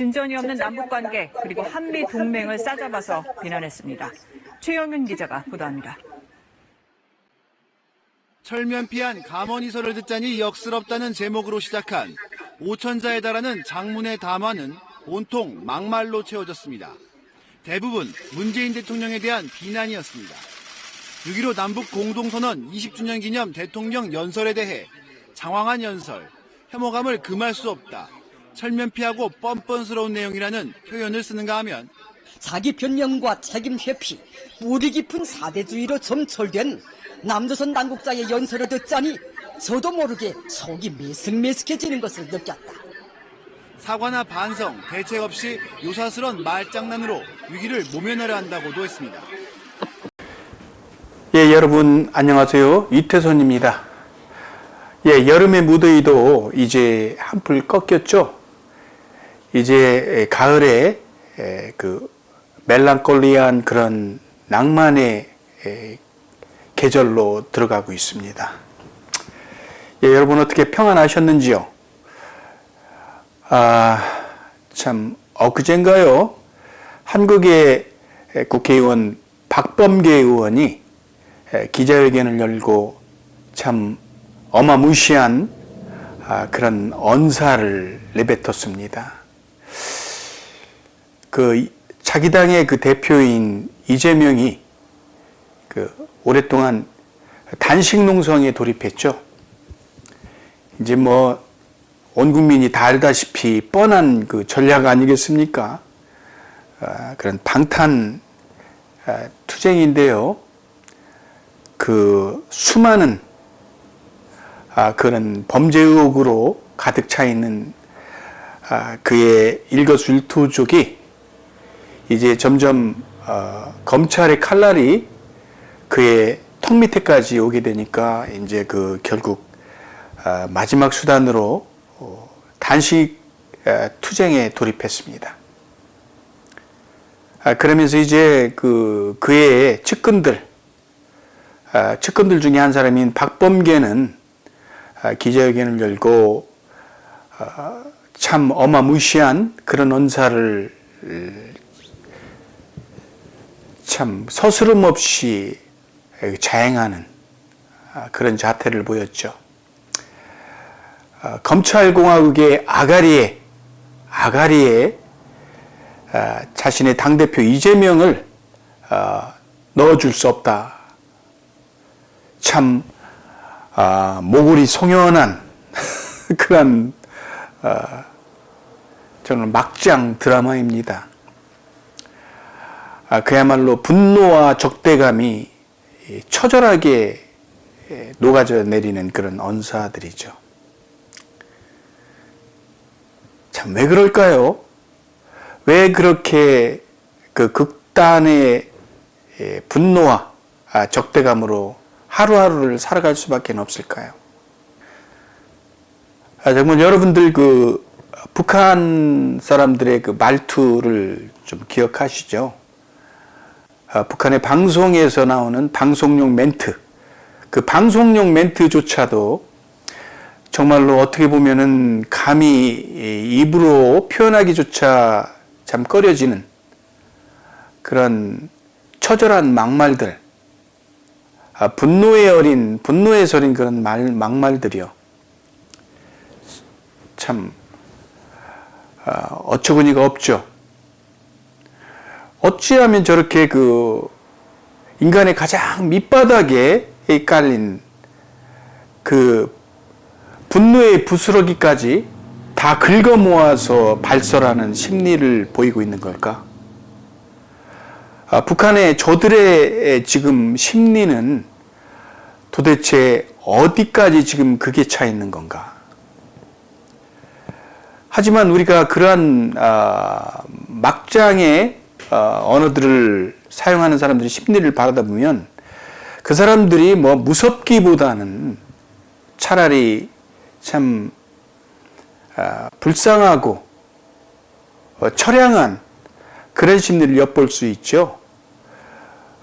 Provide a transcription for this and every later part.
진전이 없는 남북관계 그리고 한미 동맹을 싸잡아서 비난했습니다. 최영윤 기자가 보도합니다. 철면피한 감언이설을 듣자니 역스럽다는 제목으로 시작한 5천자에 달하는 장문의 담화는 온통 막말로 채워졌습니다. 대부분 문재인 대통령에 대한 비난이었습니다. 6.15 남북 공동선언 20주년 기념 대통령 연설에 대해 장황한 연설, 혐오감을 금할 수 없다. 철면피하고 뻔뻔스러운 내용이라는 표현을 쓰는가 하면 자기 변명과 책임 회피, 뿌리 깊은 사대주의로 점철된 남조선 당국자의 연설을 듣자니 저도 모르게 속이 메슥메슥해지는 것을 느꼈다. 사과나 반성, 대책 없이 요사스런 말장난으로 위기를 모면하려 한다고도 했습니다. 예, 여러분 안녕하세요. 이태선입니다. 예, 여름의 무더위도 이제 한풀 꺾였죠. 이제 가을에 에, 그 멜랑콜리한 그런 낭만의 에, 계절로 들어가고 있습니다. 예, 여러분 어떻게 평안하셨는지요? 아, 참 엊그젠가요. 한국의 국회의원 박범계 의원이 에, 기자회견을 열고 참 어마무시한 아, 그런 언사를 내뱉었습니다. 그 이- 자기 당의 그 대표인 이재명이 그 오랫동안 단식 농성에 돌입했죠. 이제 뭐 온 국민이 다 알다시피 뻔한 그 전략 아니겠습니까? 아, 그런 방탄 아, 투쟁인데요. 그 수많은 아, 그런 범죄 의혹으로 가득 차 있는 아, 그의 일거수일투족이 이제 점점 어, 검찰의 칼날이 그의 턱 밑에까지 오게 되니까 이제 그 결국 아, 마지막 수단으로 어, 단식 아, 투쟁에 돌입했습니다. 아, 그러면서 이제 그 그의 측근들 아, 측근들 중에 한 사람인 박범계는 아, 기자회견을 열고 아, 참 어마무시한 그런 언사를 참 서스름 없이 자행하는 아, 그런 자태를 보였죠. 아, 검찰공화국의 아가리에 아가리에 아, 자신의 당대표 이재명을 아, 넣어줄 수 없다. 참 아, 모골이 송연한 그런 아, 저는 막장 드라마입니다. 아, 그야말로 분노와 적대감이 이 처절하게 예, 녹아져 내리는 그런 언사들이죠. 참 왜 그럴까요? 왜 그렇게 그 극단의 예, 분노와 아, 적대감으로 하루하루를 살아갈 수밖에 없을까요? 아, 정말 여러분들 그 북한 사람들의 그 말투를 좀 기억하시죠? 아, 북한의 방송에서 나오는 방송용 멘트, 그 방송용 멘트조차도 정말로 어떻게 보면은 감히 이 입으로 표현하기조차 참 꺼려지는 그런 처절한 막말들, 아, 분노에 어린, 분노에 서린 그런 말, 막말들이요. 참, 아, 어처구니가 없죠. 어찌하면 저렇게 그 인간의 가장 밑바닥에 깔린 그 분노의 부스러기까지 다 긁어 모아서 발설하는 심리를 보이고 있는 걸까? 아, 북한의 저들의 지금 심리는 도대체 어디까지 지금 극에 차 있는 건가? 하지만 우리가 그러한 아, 막장의 어, 언어들을 사용하는 사람들의 심리를 바라다 보면 그 사람들이 뭐 무섭기보다는 차라리 참 아, 불쌍하고 어, 처량한 그런 심리를 엿볼 수 있죠.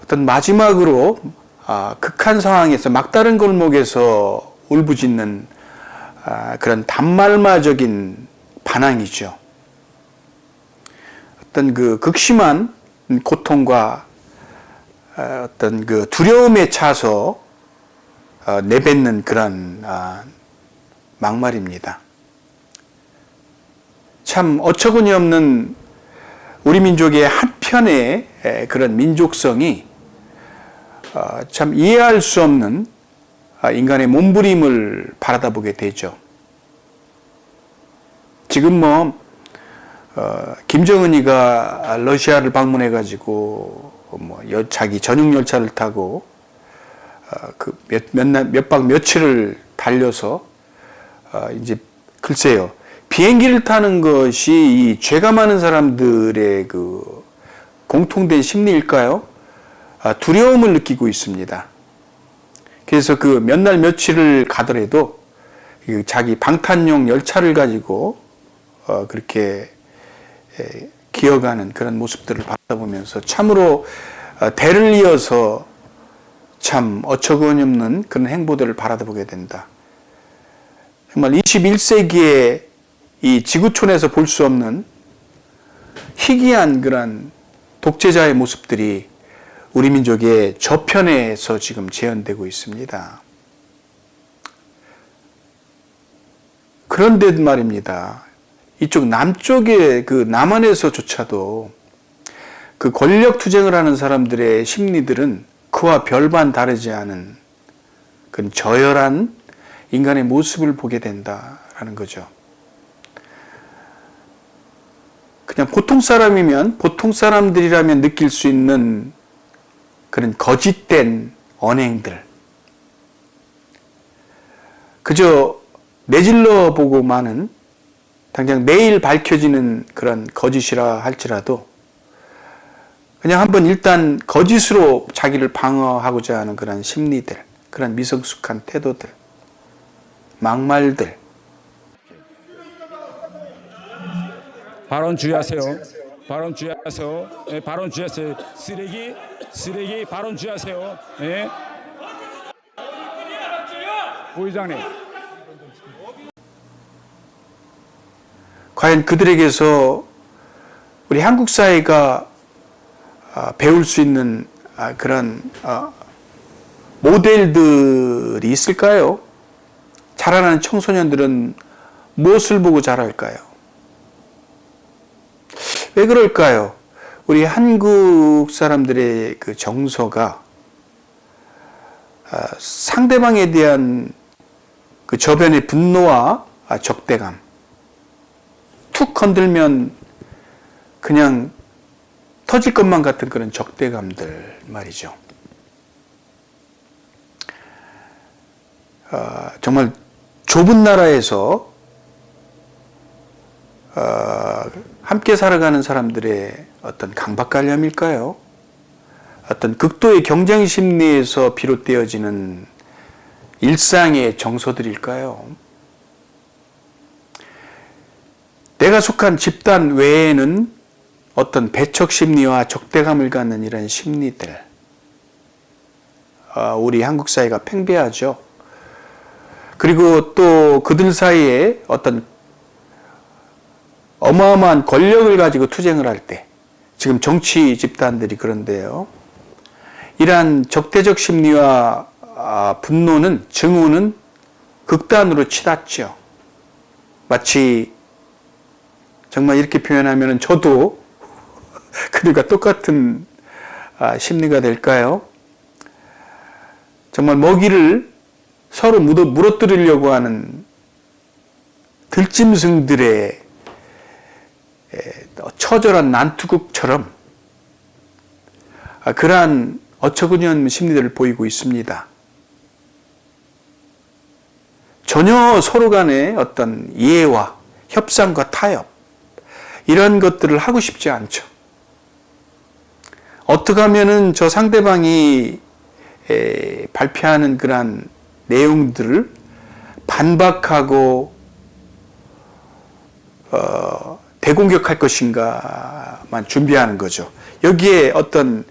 어떤 마지막으로 아, 극한 상황에서 막다른 골목에서 울부짖는 아, 그런 단말마적인 반항이죠. 어떤 그 극심한 고통과 어, 어떤 그 두려움에 차서 어, 내뱉는 그런 아, 막말입니다. 참 어처구니 없는 우리 민족의 한 편의 에, 그런 민족성이 어, 참 이해할 수 없는 아, 인간의 몸부림을 바라다 보게 되죠. 지금 뭐 어, 김정은이가 러시아를 방문해 가지고 뭐 여- 자기 전용 열차를 타고 어, 그몇몇박 며칠을 달려서 어, 이제 글쎄요 비행기를 타는 것이 이 죄가 많은 사람들의 그 공통된 심리일까요? 아, 두려움을 느끼고 있습니다. 그래서 그 몇 날 며칠을 가더라도 그 자기 방탄용 열차를 가지고 어, 그렇게 에, 기어가는 그런 모습들을 바라보면서 참으로 어, 대를 이어서 참 어처구니 없는 그런 행보들을 바라보게 된다. 정말 21세기에 이 지구촌에서 볼 수 없는 희귀한 그런 독재자의 모습들이 우리 민족의 저편에서 지금 재현되고 있습니다. 그런데 말입니다. 이쪽 남쪽의 그 남한에서조차도 그 권력 투쟁을 하는 사람들의 심리들은 그와 별반 다르지 않은 그런 저열한 인간의 모습을 보게 된다라는 거죠. 그냥 보통 사람이면 보통 사람들이라면 느낄 수 있는 그런 거짓된 언행들. 그저 내질러 보고만은 당장 내일 밝혀지는 그런 거짓이라 할지라도 그냥 한번 일단 거짓으로 자기를 방어하고자 하는 그런 심리들, 그런 미성숙한 태도들, 막말들, 발언 주의하세요. 발언 주의하세요. 예, 발언 주의하세요. 쓰레기, 쓰레기 발언 주의하세요. 예. 부의장님. 과연 그들에게서 우리 한국 사회가 아, 배울 수 있는 아, 그런 아, 모델들이 있을까요? 자라나는 청소년들은 무엇을 보고 자랄까요? 왜 그럴까요? 우리 한국 사람들의 그 정서가 아, 상대방에 대한 그 저변의 분노와 아, 적대감, 툭 건들면 그냥 터질 것만 같은 그런 적대감들 말이죠. 어, 정말 좁은 나라에서 어, 함께 살아가는 사람들의 어떤 강박관념일까요? 어떤 극도의 경쟁 심리에서 비롯되어지는 일상의 정서들일까요? 내가 속한 집단 외에는 어떤 배척 심리와 적대감을 갖는 이런 심리들, 아, 우리 한국 사회가 팽배하죠. 그리고 또 그들 사이에 어떤 어마어마한 권력을 가지고 투쟁을 할 때, 지금 정치 집단들이 그런데요. 이러한 적대적 심리와 아, 분노는, 증오는 극단으로 치닫죠. 마치 정말 이렇게 표현하면 저도 그들과 똑같은 아, 심리가 될까요? 정말 먹이를 서로 묻어, 물어뜯으려고 하는 들짐승들의 에, 처절한 난투극처럼 아, 그러한 어처구니 없는 심리들을 보이고 있습니다. 전혀 서로 간의 어떤 이해와 협상과 타협, 이런 것들을 하고 싶지 않죠. 어떻게 하면은 저 상대방이 에, 발표하는 그러한 내용들을 반박하고 어, 대공격할 것인가만 준비하는 거죠. 여기에 어떤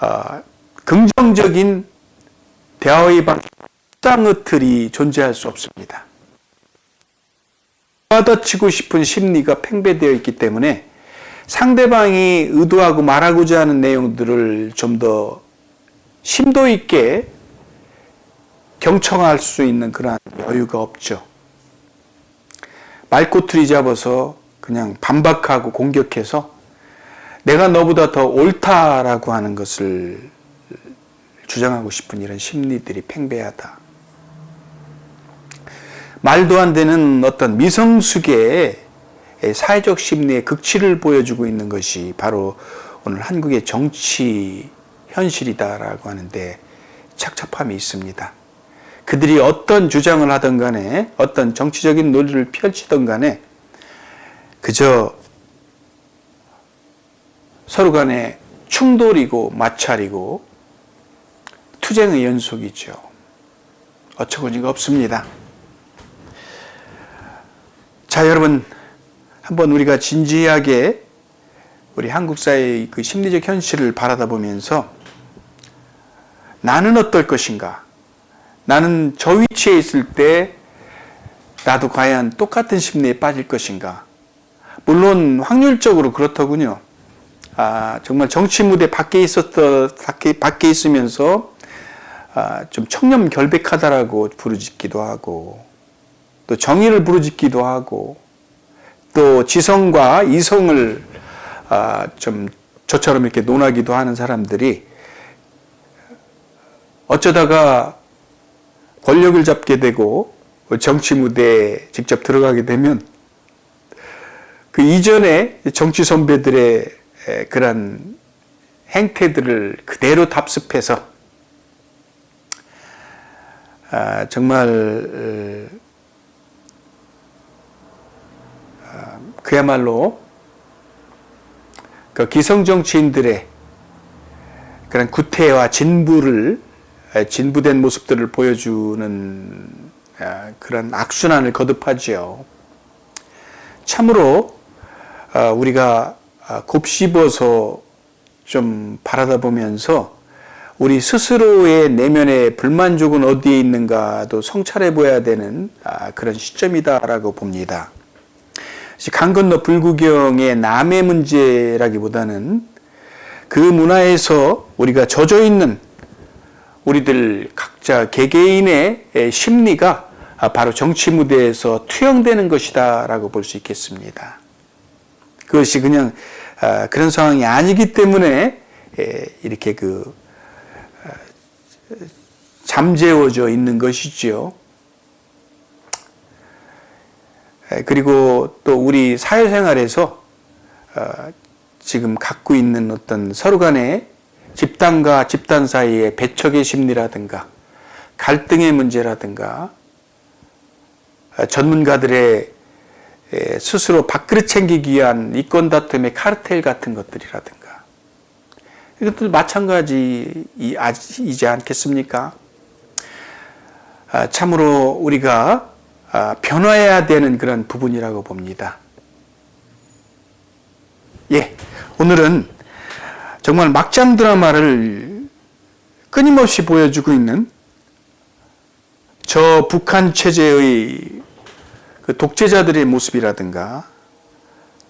어, 긍정적인 대화의 방상의틀이 존재할 수 없습니다. 받아치고 싶은 심리가 팽배되어 있기 때문에 상대방이 의도하고 말하고자 하는 내용들을 좀 더 심도 있게 경청할 수 있는 그러한 여유가 없죠. 말꼬투리 잡아서 그냥 반박하고 공격해서 내가 너보다 더 옳다라고 하는 것을 주장하고 싶은 이런 심리들이 팽배하다. 말도 안 되는 어떤 미성숙의 사회적 심리의 극치를 보여주고 있는 것이 바로 오늘 한국의 정치 현실이다라고 하는데 착잡함이 있습니다. 그들이 어떤 주장을 하든 간에 어떤 정치적인 논리를 펼치든 간에 그저 서로 간에 충돌이고 마찰이고 투쟁의 연속이죠. 어처구니가 없습니다. 자, 여러분, 한번 우리가 진지하게 우리 한국 사회의 그 심리적 현실을 바라다 보면서 나는 어떨 것인가? 나는 저 위치에 있을 때 나도 과연 똑같은 심리에 빠질 것인가? 물론 확률적으로 그렇더군요. 아, 정말 정치 무대 밖에 밖에, 밖에 있으면서 아, 좀 청렴 결백하다라고 부르짖기도 하고 또 정의를 부르짖기도 하고 또 지성과 이성을 아, 좀 저처럼 이렇게 논하기도 하는 사람들이 어쩌다가 권력을 잡게 되고 정치 무대에 직접 들어가게 되면 그 이전에 정치 선배들의 에, 그런 행태들을 그대로 답습해서 아, 정말 그야말로 그 기성 정치인들의 그런 구태와 진부를 진부된 모습들을 보여주는 아, 그런 악순환을 거듭하지요. 참으로 아, 우리가 아, 곱씹어서 좀 바라다 보면서 우리 스스로의 내면의 불만족은 어디에 있는가도 성찰해 보아야 되는 그런 시점이다라고 봅니다. 강 건너 불구경의 남의 문제라기보다는 그 문화에서 우리가 젖어 있는 우리들 각자 개개인의 심리가 바로 정치 무대에서 투영되는 것이다라고 볼 수 있겠습니다. 그것이 그냥 그런 상황이 아니기 때문에 이렇게 그 잠재워져 있는 것이지요. 그리고 또 우리 사회생활에서 어, 지금 갖고 있는 어떤 서로 간의 집단과 집단 사이의 배척의 심리라든가 갈등의 문제라든가 어, 전문가들의 스스로 밥그릇 챙기기 위한 이권 다툼의 카르텔 같은 것들이라든가 이것도 마찬가지이지 않겠습니까? 아, 참으로 우리가 아, 변화해야 되는 그런 부분이라고 봅니다. 예, 오늘은 정말 막장 드라마를 끊임없이 보여주고 있는 저 북한 체제의 그 독재자들의 모습이라든가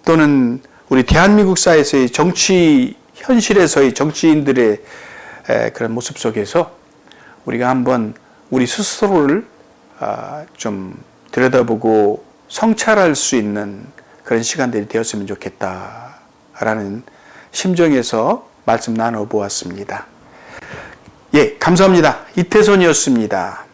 또는 우리 대한민국 사회에서의 정치 현실에서의 정치인들의 그런 모습 속에서 우리가 한번 우리 스스로를 아, 좀 들여다보고 성찰할 수 있는 그런 시간들이 되었으면 좋겠다라는 심정에서 말씀 나눠 보았습니다. 예, 감사합니다. 이태선이었습니다.